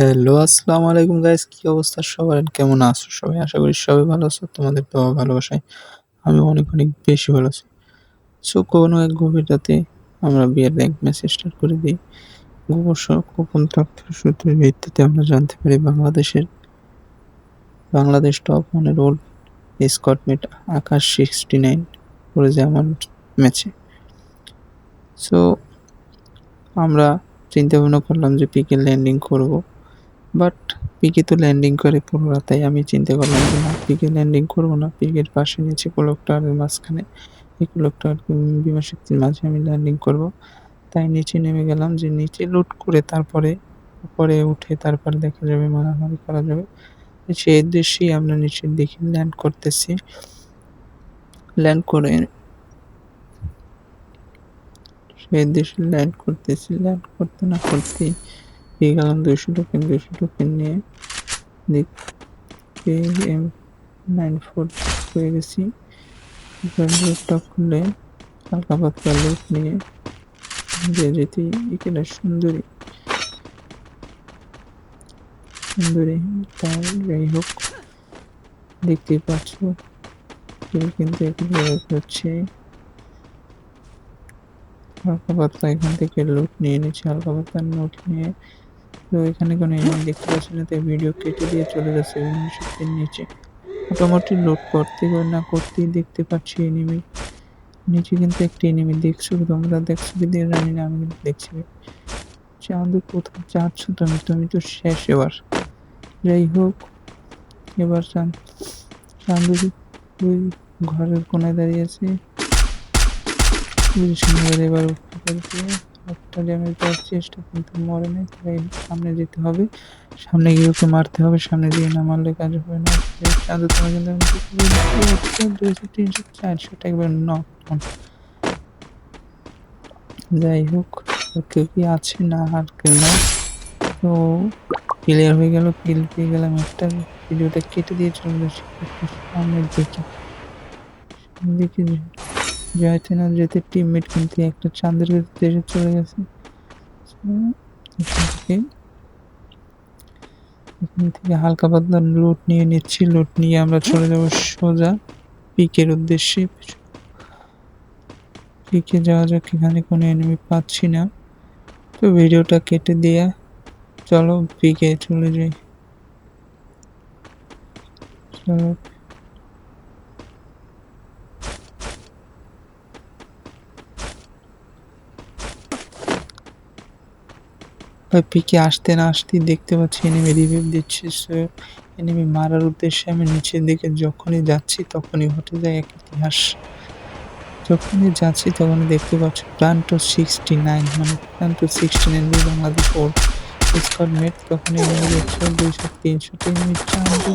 Hello আসসালামু আলাইকুম guys কি অবস্থা সবার? কেমন আছো সবাই? আশা করি সবাই ভালো আছো, তোমাদের তো ভালোবাসায়। আমি অনেক অনেক বেশি ভালো আছি। সো কোনো এক গভীর রাতে আমরা বিয়ের র্যাঙ্ক ম্যাচ স্টার্ট করে দিই। গোপন গোপন তথ্য সূত্রের ভিত্তিতে আমরা জানতে পারি বাংলাদেশের, বাংলাদেশ টপ ওয়ানের রোল স্কটমেট আকাশ সিক্সটি নাইন করে যায় আমার ম্যাচে সো আমরা চিন্তা ভাবনা করলাম যে পিকে ল্যান্ডিং করব। বাট পিকে তো ল্যান্ডিং করে পুরো তাই আমি চিন্তা করলাম যে না পিকে ল্যান্ডিং করব না। পিকের পাশে নিচে কোলকটারের মাঝখানে। এই কোলকটার বিমা শক্তির মাঝে আমি ল্যান্ডিং করব। তাই নিচে নেমে গেলাম যে নিচে লুট করে তারপরে উপরে উঠে তারপর দেখা যাবে মারামারি করা যাবে। সেই উদ্দেশ্যেই আমরা নিচের দিকে ল্যান্ড করতেছি। ল্যান্ড করে সেই দেশে ল্যান্ড করতেছি। ল্যান্ড করতে না করতেই পেয়ে গেলাম দুইশো টোকেন দুইশো টোকেন নিয়ে দেখতে এম নাইন ফোর হয়ে গেছি লুটটা খুলে হালকা পাতলা লুট নিয়ে যে যেতে এখানে সুন্দরী সুন্দরী তাই যাই হোক দেখতেই পাচ্ছ কিন্তু এখানে হচ্ছে হালকা পাতলা এখান থেকে লুট নিয়ে নিচ্ছি হালকা পাতলা নোট নিয়ে তো এখানে কোনো এনিমি দেখতে পাচ্ছি না, তাই ভিডিও কেটে দিয়ে চলে যাচ্ছে শক্তির নিচে। মোটামুটি লুট করতে না করতেই দেখতে পাচ্ছি এনিমি নিচে কিন্তু একটি এনিমি দেখছ, তোমরা দেখছ দিয়ে জানি না, আমি কিন্তু দেখছি চাঁদু কোথাও যাচ্ছ তুমি? তুমি তো শেষ এবার। যাই হোক, এবার চাঁদ ঘরের কোনায় দাঁড়িয়ে আছে। এবার একটা ড্যামেজ দেওয়ার চেষ্টা, কিন্তু মরে নাই তাই সামনে যেতে হবে। সামনে গিয়ে ওকে মারতে হবে, সামনে দিয়ে না মারলে কাজ হবে না। চাঁদু তোমার কিন্তু দুইশো, তিনশো চারশোটা একবার নক যাই হোক কেউ কি আছে না আর কেউ না। তো ক্লিয়ার হয়ে গেল কিল পেয়ে গেলাম একটা। ভিডিওটা কেটে দিয়ে চলে যাচ্ছি সামনের দিকে। দেখি যাইতে না যেতে টিমমেট কিন্তু একটা চাঁদের দেশে চলে গেছে। এখান থেকে হালকা পাতলা লুট নিয়ে নিচ্ছি লুট নিয়ে আমরা চলে যাব সোজা পিকের উদ্দেশ্যে। পিকে যাওয়া যাক, এখানে কোনো এনিমি পাচ্ছি না। তো ভিডিওটা কেটে দিয়ে, চলো পিকে চলে যাই। চলো ওই পিকে আসতে না আসতেই দেখতে পাচ্ছি এনিমি রিভিভ দিচ্ছে সো এনিমি মারার উদ্দেশ্যে আমি নিচের দিকে যখনই যাচ্ছি তখনই ঘটে যায় এক ইতিহাস। যখনই যাচ্ছি তখনই দেখতে পাচ্ছি প্ল্যান টু সিক্সটি নাইন মানে প্ল্যান টু সিক্সটি নাইন দিয়ে বাংলাদেশ ওর স্কোয়াড মেট তখন এনিমি দেখছ দুইশো, তিনশো চান্দি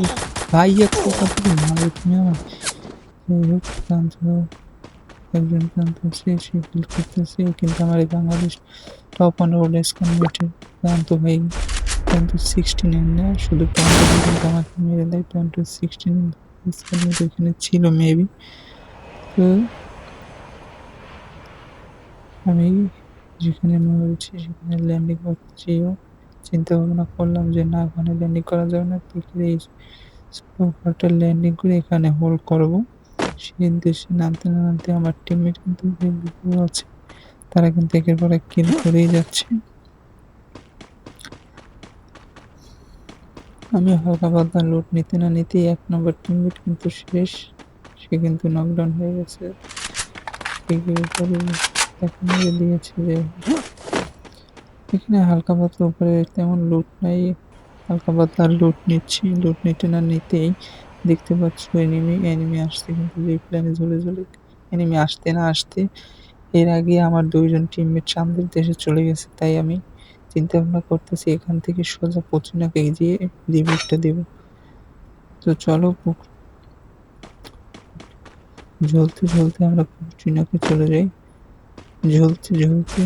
ভাইয়া কোথা থেকে তুমি আমার। একজন সে ফিল করতেছে কিন্তু আমার বাংলাদেশ টপ প্রান্ত ভাই প্রান্ত সিক্সটি নাইন না শুধু কিন্তু আমাকে মেরে দেয় প্রান্ত সিক্সটি ওইখানে ছিল মেবি তো আমি যেখানে মরেছি সেখানে ল্যান্ডিং করতেছিও চিন্তা ভাবনা করলাম যে না ওখানে ল্যান্ডিং করা যাবে না এই ল্যান্ডিং করে এখানে হোল্ড করব সেই দেশে নামতে না নামতে আমার টিমমেট কিন্তু আছে। তারা কিন্তু একের পর এক কিল করেই যাচ্ছে। আমি হালকা পাতলা লুট নিতে না নিতেই এক নম্বর টিমমেট কিন্তু শেষ। সে কিন্তু নকডাউন হয়ে গেছে। দেখা দিয়েছে যে এখানে হালকা পাতলা উপরে তেমন লুট নাই। হালকা পাতলা লুট নিচ্ছি। লুট নিতে না নিতেই দেখতে পাচ্ছ এনিমি এনিমি আসতে কিন্তু প্ল্যানে ঝুলে ঝুলে এনিমি আসতে না আসতে এর আগে আমার দুইজন টিমমেট সামনের দেশে চলে গেছে, তাই আমি চিন্তা ভাবনা করতেছি এখান থেকে সোজা পচিনাকে গিয়ে রিভিউটা দেব। তো চলো ঝলতে ঝলতে আমরা পচিনাকে চলে যাই। ঝলতে ঝলতে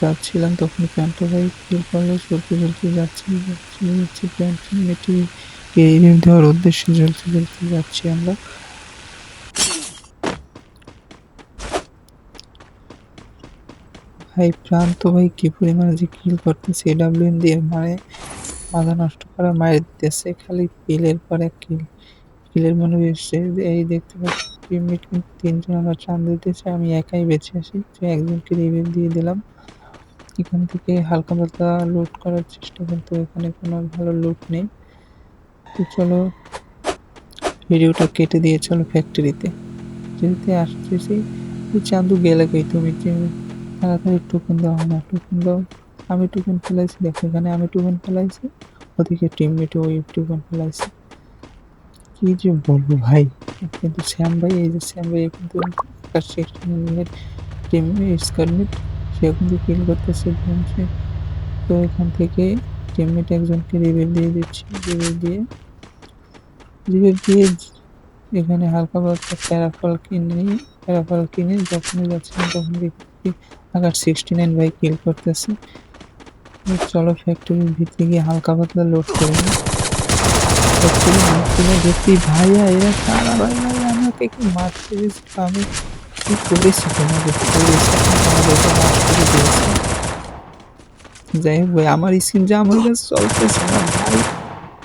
যাচ্ছিলাম, তখন প্যান্টটা ভাই ফিল করল চলতে চলতে যাচ্ছি যাচ্ছি যাচ্ছি প্যান্ট মেটে রিভিউ দেওয়ার উদ্দেশ্যে ঝলতে ঝলতে যাচ্ছি আমরা। ভাই প্রান্ত ভাই কি পরিমাণে যে কিল করতেছে এডাব্লিউএম দিয়ে মানে মাথা নষ্ট করা মায়ের দিতেছে, খালি কিলের পর কিল কিলের মনে এসছে এই দেখতে পাচ্ছি তিনজন আমার চান দিতেছে, আমি একাই বেঁচে আছি যে একজনকে রিভিউ দিয়ে দিলাম। এখান থেকে হালকা পাতলা লুট করার চেষ্টা কিন্তু এখানে কোনো ভালো লুট নেই। তো চলো, ভিডিওটা কেটে দিয়ে চলো ফ্যাক্টরিতে যেতে আসতেছি চান্দু গেলে কই তুমি? তাড়াতাড়ি টোকেন দাও না টোকেন দাও। আমি টোকেন ফেলাইছি, দেখো এখানে আমি টোকেন ফেলাইছি, ওদিকে টিমমেটে ওই টোকেন ফেলাইছে। কী যে বলব ভাই, কিন্তু শ্যাম ভাই, এই যে শ্যাম ভাই কিন্তু টিম স্কোয়াডমেট সেও কিন্তু কিল করতেছে, তো এখান থেকে টিমমেট একজনকে রিভিউ দিয়ে দিচ্ছি। রিভিউ দিয়ে রিভিউ দিয়ে এখানে হালকা পাতলা প্যারাফল কিনে প্যারাফল কিনে যখনই যাচ্ছেন তখন দেখি আগার সিক্সটি নাইন বাই কিল করতেছে চলো ফ্যাক্টরির ভিতরে গিয়ে হালকা পাতলা লোড করে ফ্যাক্টরি দেখি ভাইয়া, এরা কারা ভাই? ভাই আমাকে কি মারতে আমি কি করেছি তোমাদের? করেছি মার করে দিয়েছে। যাই হোক ভাই আমার স্ক্রিন যা আমার কাছে চলতেছে না ভাই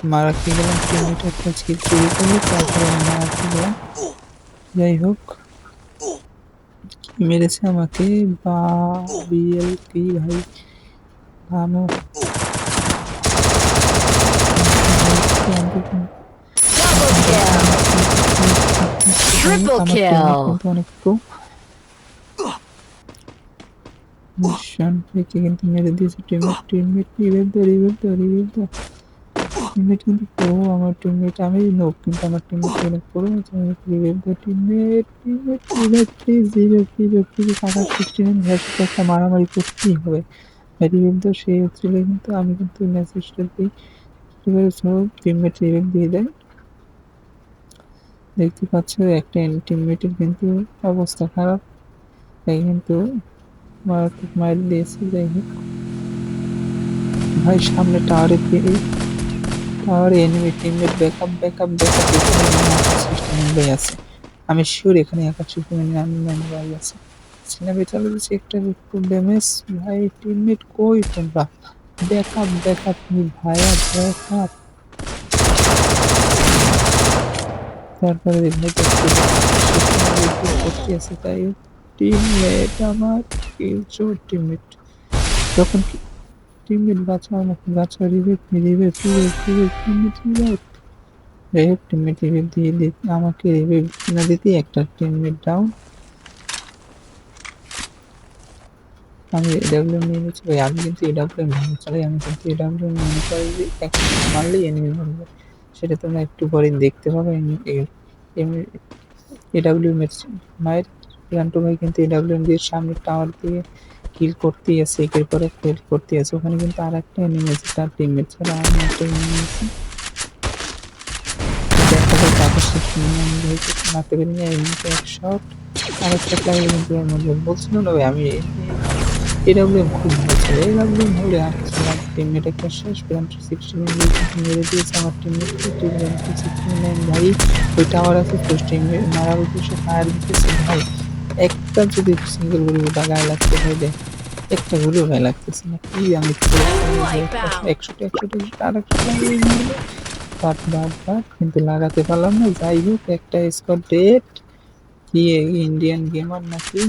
মারা খেয়ে গেলাম টিমমেট একটা ছিল চুরি করে তারপরে আমি মারা খেয়ে গেলাম যাই হোক কি মেরেছে আমাকে বা বিএল কি ভাই ভালো Triple kill. মিশন থেকে কিন্তু মেরে দিয়েছে টিমমেট টিমমেট রিভেল তো রিভেল তো রিভেল তো টিমমেট কিন্তু প্রো আমার টিমমেট আমি নোক কিন্তু আমার টিমমেট অনেক প্রো রিভেল তো teammate teammate reveal please reveal please please টাকা সিক্সটি নাইন ভ্যাসে একটা মারামারি করতেই হবে রিভেল তো সে হচ্ছিল কিন্তু আমি কিন্তু মেসেজটা দিই রিভেল সব টিমমেট রিভেল দিয়ে দেয় দেখতে পাচ্ছ একটা টিমমেটের কিন্তু অবস্থা খারাপ তাই কিন্তু মাইল দিয়েছে যাই হোক ভাই সামনে টাওয়ারে পেয়ে টাওয়ারে এনিমি টিমমেট ব্যাকআপ ব্যাকআপ এখানে সিস্টেম ভাই আছে আমি শিওর এখানে একা সিস্টেম ভাই আছে একটা একটু ড্যামেজ ভাই টিমমেট কই তোমরা ব্যাকআপ ব্যাকআপ ভাইয়া ব্যাকআপ তারপরে আছে তাই টিমমেট আমার আমাকে বাঁচাও দিয়ে দিতে আমাকে না একটা টিমমেট ডাউন আমি এডাব্লিউ নিয়ে নিচ্ছি, ভাই, আমি কিন্তু এডাব্লিউ ভালো চালাই আমি কিন্তু এডাব্লিউ মনে এক মারলেই এনিমি মারবে সেটা তোমরা একটু পরে দেখতে পাবে এডাব্লিউ মায়ের প্লান্টো কিন্তু এডাব্লিউ দিয়ে সামনে টাওয়ার দিয়ে কিল করতেই আছে, একের পরে কিল করতেই আছে। ওখানে কিন্তু আর একটা এনিমি আছে, তার টিমমেট ছাড়া আর একটা এনিমি আছে। এক বলছিল না ভাই, আমি এডাব্লিউ খুব সিক্সটি মেরে নাইন ভাই, ওই টাওয়ার আছে দিতেছে ভাই। একটা যদি সিঙ্গেল গুলি গায়ে লাগতে দেয় একটা গুলিও গায়ে লাগতেছে না। কি আমি একশোটা একশোটা আর বাট বাট বাট, কিন্তু লাগাতে পারলাম না। যাই হোক, একটা স্কট ডেট কি ইন্ডিয়ান গেমার নাকি?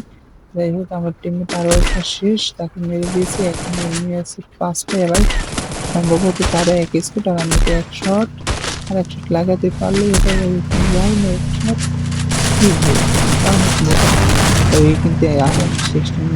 যাই হোক, আমার টিমে আরও একটা শেষ। তাকে মেরে দিয়েছি। এখন এমনি আছে পাঁচটা এবার সম্ভবত তারা এক স্কট আর আমি এক শট আর এক শট লাগাতে পারলে এটা যায় না, এক শট কি ভাই ওই কিন্তু সিক্সটিন